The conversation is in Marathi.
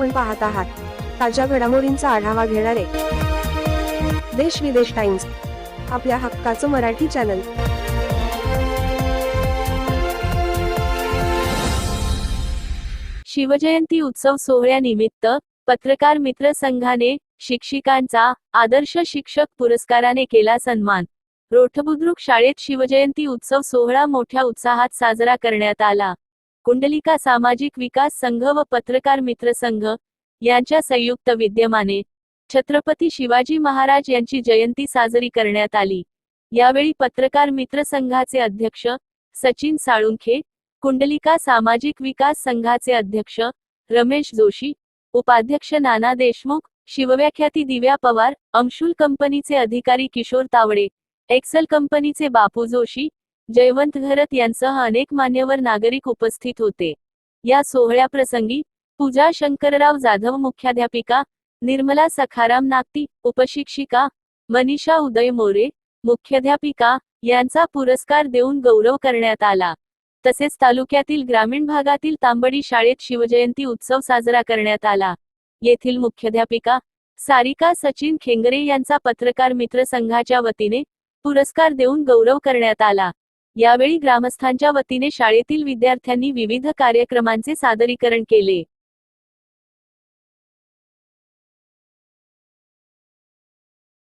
आपण पाहत आहात. ताज्या घडामोडींचा आढावा घेणारे देश विदेश टाइम्स आपल्या हक्काचं मराठी चॅनल. शिवजयंती उत्सव सोहळ्यानिमित्त पत्रकार मित्र संघाने शिक्षिकांचा आदर्श शिक्षक पुरस्काराने केला सन्मान. रोठबुद्रुक शाळेत शिवजयंती उत्सव सोहळा मोठ्या उत्साहात साजरा करण्यात आला. कुंडलिका सामाजिक विकास संघ व पत्रकार मित्र संघ यांच्या संयुक्त विद्यमाने छत्रपती शिवाजी महाराज यांची जयंती साजरी करण्यात आली. यावेळी पत्रकार मित्र संघाचे अध्यक्ष सचिन साळुंखे कुंडलिका सामाजिक विकास संघाचे अध्यक्ष रमेश जोशी उपाध्यक्ष नाना देशमुख शिवव्याख्याती दिव्या पवार अंशुल कंपनीचे अधिकारी किशोर तावडे एक्सल कंपनीचे बापू जोशी जयवंत घरत यांसह अनेक मान्यवर नागरिक उपस्थित होते. या सोहळ्याप्रसंगी पूजा शंकरराव जाधव मुख्याध्यापिका निर्मला सखाराम नागती उपशिक्षिका मनीषा उदय मोरे मुख्याध्यापिका यांचा पुरस्कार देऊन गौरव करण्यात आला. तसेच तालुक्यातील ग्रामीण भागातील तांबडी शाळेत शिवजयंती उत्सव साजरा करण्यात आला. येथील मुख्याध्यापिका सारिका सचिन खेंगरे यांचा पत्रकार मित्र संघाच्या वतीने पुरस्कार देऊन गौरव करण्यात आला. यावेळी ग्रामस्थांच्या वतीने शाळेतील विद्यार्थ्यांनी विविध कार्यक्रमांचे सादरीकरण केले.